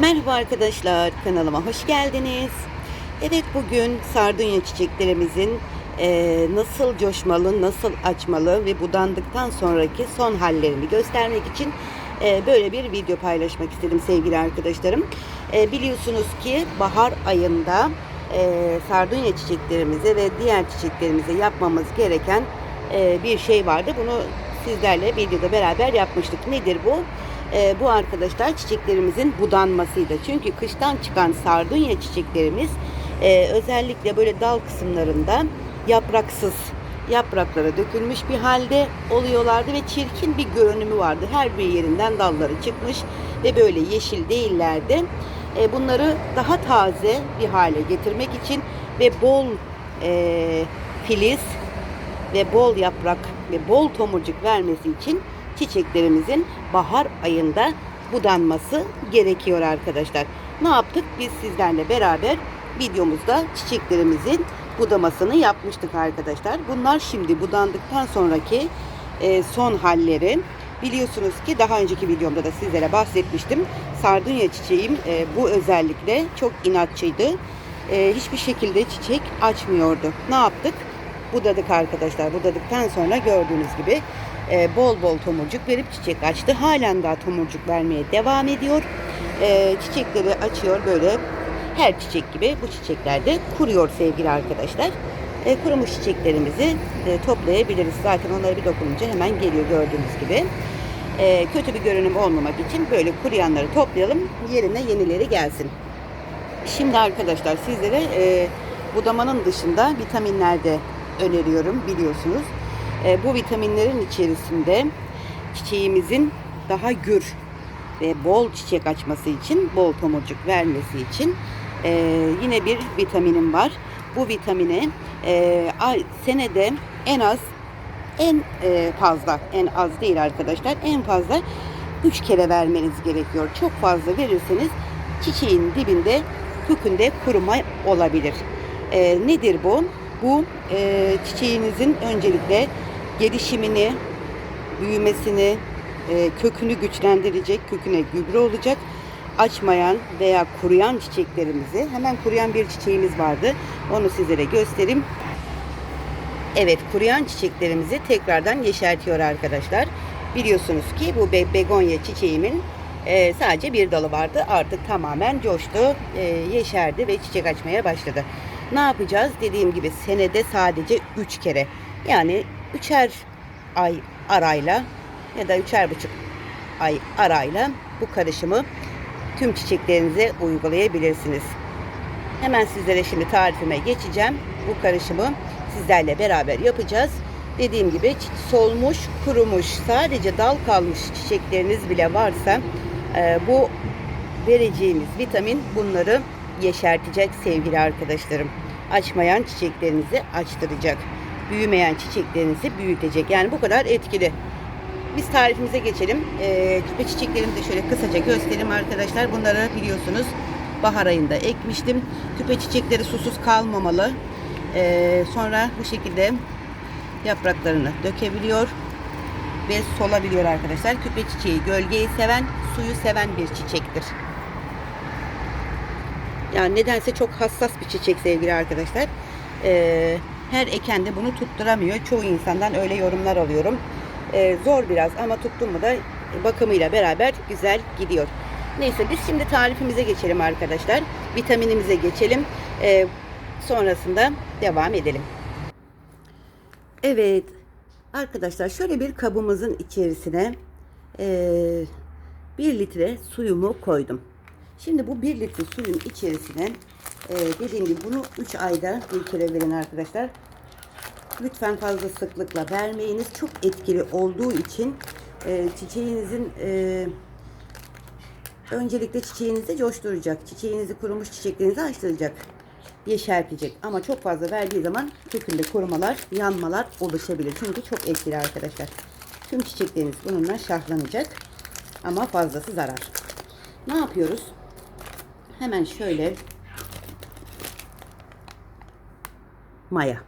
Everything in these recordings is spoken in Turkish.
Merhaba arkadaşlar, kanalıma hoş geldiniz. Evet bugün sardunya çiçeklerimizin eee, nasıl coşmalı, nasıl açmalı ve budandıktan sonraki son hallerini göstermek için eee, böyle bir video paylaşmak istedim sevgili arkadaşlarım. Eee, biliyorsunuz ki bahar ayında eee sardunya çiçeklerimize ve diğer çiçeklerimize yapmamız gereken eee, bir şey vardı. Bunu sizlerle videoda beraber yapmıştık. Nedir bu? Ee, bu arkadaşlar çiçeklerimizin budanmasıydı. Çünkü kıştan çıkan sardunya çiçeklerimiz e, özellikle böyle dal kısımlarında yapraksız yapraklara dökülmüş bir halde oluyorlardı ve çirkin bir görünümü vardı. Her bir yerinden dalları çıkmış ve böyle yeşil değillerdi. E, bunları daha taze bir hale getirmek için ve bol e, filiz ve bol yaprak ve bol tomurcuk vermesi için çiçeklerimizin bahar ayında budanması gerekiyor arkadaşlar. Ne yaptık? Biz sizlerle beraber videomuzda çiçeklerimizin budamasını yapmıştık arkadaşlar. Bunlar şimdi budandıktan sonraki e, son halleri. Biliyorsunuz ki daha önceki videomda da sizlere bahsetmiştim. Sardunya çiçeğim e, bu özellikle çok inatçıydı. E, hiçbir şekilde çiçek açmıyordu. Ne yaptık? budadık arkadaşlar. Budadıktan sonra gördüğünüz gibi e, bol bol tomurcuk verip çiçek açtı. Halen daha tomurcuk vermeye devam ediyor. E, çiçekleri açıyor böyle her çiçek gibi bu çiçeklerde kuruyor sevgili arkadaşlar. E, kurumuş çiçeklerimizi e, toplayabiliriz. Zaten onlara bir dokununca hemen geliyor gördüğünüz gibi. E, kötü bir görünüm olmamak için böyle kuruyanları toplayalım. Yerine yenileri gelsin. Şimdi arkadaşlar sizlere e, budamanın dışında vitaminler de öneriyorum biliyorsunuz. E, bu vitaminlerin içerisinde çiçeğimizin daha gür ve bol çiçek açması için, bol tomurcuk vermesi için e, yine bir vitaminim var. Bu vitamine e, ay- senede en az en e, fazla, en az değil arkadaşlar, en fazla 3 kere vermeniz gerekiyor. Çok fazla verirseniz çiçeğin dibinde kökünde kuruma olabilir. E, nedir bu? Bu e, çiçeğinizin öncelikle gelişimini, büyümesini, e, kökünü güçlendirecek, köküne gübre olacak. Açmayan veya kuruyan çiçeklerimizi, hemen kuruyan bir çiçeğimiz vardı. Onu sizlere göstereyim. Evet, kuruyan çiçeklerimizi tekrardan yeşertiyor arkadaşlar. Biliyorsunuz ki bu be- begonya çiçeğimin e, sadece bir dalı vardı. Artık tamamen coştu, e, yeşerdi ve çiçek açmaya başladı. Ne yapacağız? Dediğim gibi senede sadece 3 kere. Yani üçer ay arayla ya da üçer buçuk ay arayla bu karışımı tüm çiçeklerinize uygulayabilirsiniz. Hemen sizlere şimdi tarifime geçeceğim. Bu karışımı sizlerle beraber yapacağız. Dediğim gibi solmuş, kurumuş, sadece dal kalmış çiçekleriniz bile varsa e, bu vereceğimiz vitamin bunları yeşertecek sevgili arkadaşlarım. Açmayan çiçeklerinizi açtıracak. Büyümeyen çiçeklerinizi büyütecek. Yani bu kadar etkili. Biz tarifimize geçelim. Ee, küpe çiçeklerimi de şöyle kısaca göstereyim arkadaşlar. Bunları biliyorsunuz bahar ayında ekmiştim. Küpe çiçekleri susuz kalmamalı. Ee, sonra bu şekilde yapraklarını dökebiliyor ve solabiliyor arkadaşlar. Küpe çiçeği gölgeyi seven, suyu seven bir çiçektir. Yani nedense çok hassas bir çiçek sevgili arkadaşlar. Ee, her eken de bunu tutturamıyor. Çoğu insandan öyle yorumlar alıyorum. Ee, zor biraz ama tuttum mu da bakımıyla beraber güzel gidiyor. Neyse biz şimdi tarifimize geçelim arkadaşlar. Vitaminimize geçelim. Ee, sonrasında devam edelim. Evet arkadaşlar şöyle bir kabımızın içerisine eee 1 litre suyumu koydum. Şimdi bu 1 litre suyun içerisine eee dediğim gibi bunu 3 ayda bir kere verin arkadaşlar. Lütfen fazla sıklıkla vermeyiniz. Çok etkili olduğu için eee, çiçeğinizin eee, öncelikle çiçeğinizi coşturacak. Çiçeğinizi kurumuş çiçeklerinizi açtıracak. Yeşertecek. Ama çok fazla verdiği zaman kökünde kurumalar, yanmalar oluşabilir. Çünkü çok etkili arkadaşlar. Tüm çiçekleriniz bununla şahlanacak. Ama fazlası zarar. Ne yapıyoruz? Hemen şöyle maya.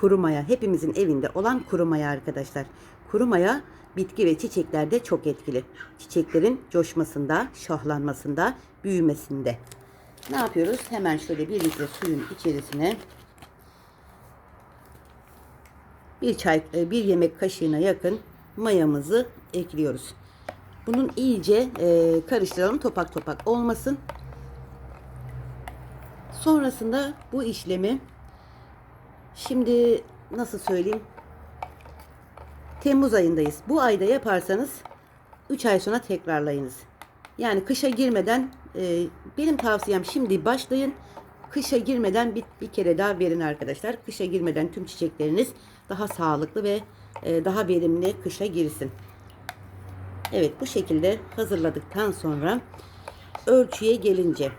Kuru maya. Hepimizin evinde olan kuru maya arkadaşlar. Kuru maya bitki ve çiçeklerde çok etkili. Çiçeklerin coşmasında, şahlanmasında, büyümesinde. Ne yapıyoruz? Hemen şöyle bir litre suyun içerisine bir çay e, bir yemek kaşığına yakın mayamızı ekliyoruz. Bunun iyice e, karıştıralım topak topak olmasın. Sonrasında bu işlemi şimdi nasıl söyleyeyim? Temmuz ayındayız. Bu ayda yaparsanız 3 ay sonra tekrarlayınız. Yani kışa girmeden e, benim tavsiyem şimdi başlayın. Kışa girmeden bir, bir kere daha verin arkadaşlar. Kışa girmeden tüm çiçekleriniz daha sağlıklı ve e, daha verimli kışa girsin. Evet bu şekilde hazırladıktan sonra ölçüye gelince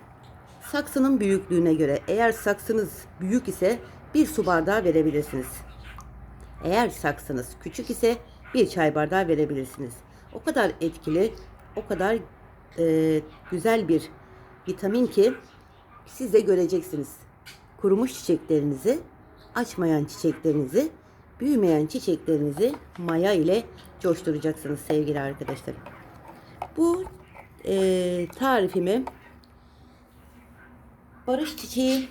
saksının büyüklüğüne göre eğer saksınız büyük ise bir su bardağı verebilirsiniz. Eğer saksınız küçük ise bir çay bardağı verebilirsiniz. O kadar etkili, o kadar e, güzel bir vitamin ki siz de göreceksiniz. Kurumuş çiçeklerinizi, açmayan çiçeklerinizi, büyümeyen çiçeklerinizi maya ile coşturacaksınız sevgili arkadaşlarım. Bu e, tarifimi barış çiçeği,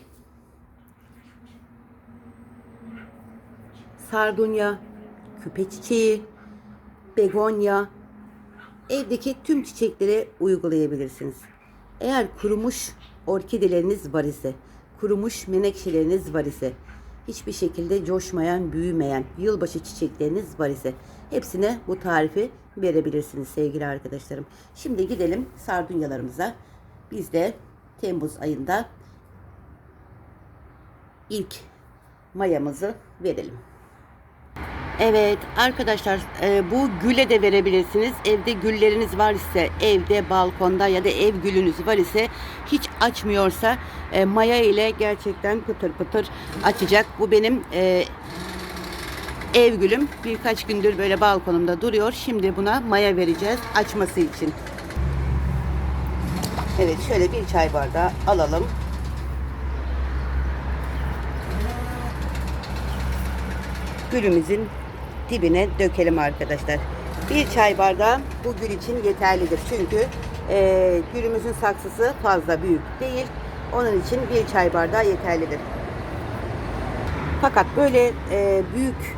sardunya, küpe çiçeği, begonya, evdeki tüm çiçeklere uygulayabilirsiniz. Eğer kurumuş orkideleriniz var ise, kurumuş menekşeleriniz var ise, hiçbir şekilde coşmayan, büyümeyen yılbaşı çiçekleriniz var ise hepsine bu tarifi verebilirsiniz sevgili arkadaşlarım. Şimdi gidelim sardunyalarımıza. Biz de Temmuz ayında ilk mayamızı verelim. Evet arkadaşlar e, bu güle de verebilirsiniz. Evde gülleriniz var ise evde balkonda ya da ev gülünüz var ise hiç açmıyorsa e, maya ile gerçekten pıtır pıtır açacak. Bu benim e, ev gülüm. Birkaç gündür böyle balkonumda duruyor. Şimdi buna maya vereceğiz açması için. Evet şöyle bir çay bardağı alalım. gülümüzün dibine dökelim arkadaşlar. Bir çay bardağı bu gül için yeterlidir. Çünkü e, gülümüzün saksısı fazla büyük değil. Onun için bir çay bardağı yeterlidir. Fakat böyle e, büyük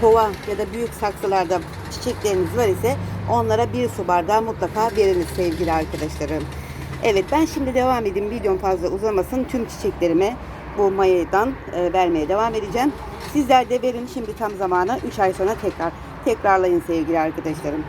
kova ya da büyük saksılarda çiçekleriniz var ise onlara bir su bardağı mutlaka veriniz sevgili arkadaşlarım. Evet ben şimdi devam edeyim. Videom fazla uzamasın. Tüm çiçeklerime bu mayadan e, vermeye devam edeceğim. Sizler de verin şimdi tam zamanı 3 ay sonra tekrar tekrarlayın sevgili arkadaşlarım.